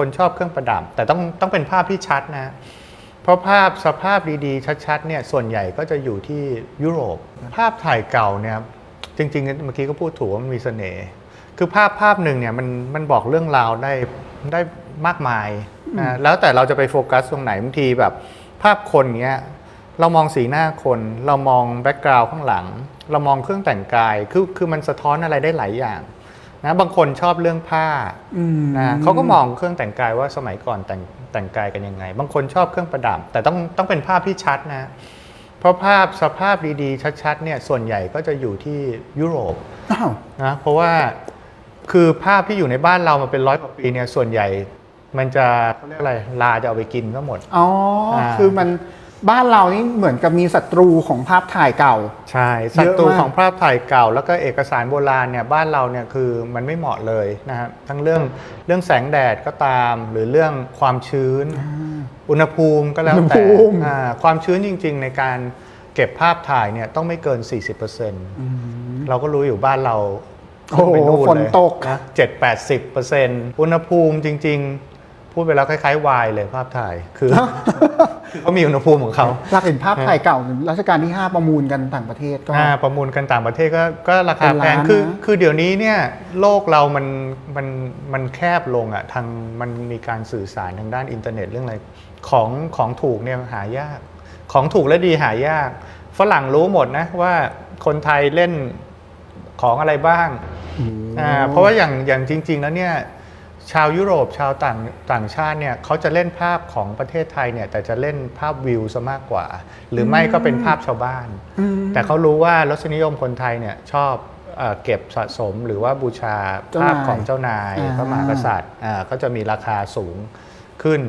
คนชอบเครื่องประดับ แต่ต้องต้องเป็นภาพที่ชัดนะเพราะภาพสภาพดีๆ ชัดๆเนี่ยส่วนใหญ่ก็จะอยู่ที่ยุโรป ภาพถ่ายเก่าเนี่ยจริงๆเมื่อกี้ก็พูดถูกว่ามันมีเสน่ห์คือภาพภาพหนึ่งเนี่ยมันมันบอกเรื่องราวได้ได้มากมายนะแล้วแต่เราจะไปโฟกัสตรงไหนบางทีแบบ ภาพคนเนี้ยเรามองสีหน้าคน เรามองแบ็กกราวด์ข้างหลัง เรามองเครื่องแต่งกายคือคือมันสะท้อนอะไรได้หลายอย่าง นะบางคนชอบเรื่องผ้าอืมนะเขาก็มองเครื่องแต่งกายว่าสมัยก่อนแต่งแต่งกายกันยังไง บางคนชอบเครื่องประดับ แต่ต้องต้องเป็นภาพที่ชัดนะ เพราะภาพสภาพดีๆ ชัดๆเนี่ยส่วนใหญ่ก็จะอยู่ที่ยุโรปอ้าวนะเพราะว่าคือภาพที่อยู่ในบ้านเรามาเป็นร้อยกว่าปีเนี่ยส่วนใหญ่มันจะเขาเรียกอะไรลาจะเอาไปกินก็หมดอ๋ออ่าคือมัน บ้านเรานี่เหมือนกับมีศัตรูของภาพถ่ายเก่า ใช่ศัตรูเยอะมากของภาพถ่ายเก่า แล้วก็เอกสารโบราณเนี่ยบ้านเราเนี่ยคือมันไม่เหมาะเลยนะครับทั้งเรื่องเรื่องแสงแดดก็ตามหรือเรื่องความชื้น อุณหภูมิก็แล้วอุณหแต่ภูมิอ่าความชื้นจริง ๆ ในการเก็บภาพถ่ายเนี่ยต้องไม่เกิน 40%เราก็รู้อยู่บ้านเราโอ้โหไปนู่นฝนเลยตกนะเจ็ดแปดสิบเปอร์เซ็นต์อุณหภูมิจริง ๆ พูดไปแล้วคล้ายๆวายเลยภาพถ่ายคือคือเขามีอุณหภูมิของเขาอยากเห็นภาพถ่ายเก่ารัชกาลที่ 5 ประมูลกันต่างประเทศก็อ่าประมูลกันต่างประเทศก็ก็ราคาเป็นแพล้างนคือนะคือเดี๋ยวนี้เนี่ยโลกเรามันมันมันแคบลงอะทางมันมีการสื่อสารทางด้านอินเทอร์เน็ตเรื่องอะไรของของถูกเนี่ยหายาก ของถูกและดีหายาก ฝรั่งรู้หมดนะว่าคนไทยเล่นของอะไรบ้างอ่าเพราะว่าอย่างอย่างจริง ๆ แล้วเนี่ย ชาวยุโรปชาวต่างต่างชาติเนี่ยเขาจะเล่นภาพของประเทศไทยเนี่ยแต่จะเล่นภาพวิวซะมากกว่า หรือไม่ก็เป็นภาพชาวบ้านอืมแต่เขารู้ว่ารสนิยมคนไทยเนี่ยชอบเออเก็บสะสมหรือว่าบูชาเจ้าภาพนายของเจ้านายอ่าพระมหากษัตริย์อ่าก็จะมีราคาสูงขึ้น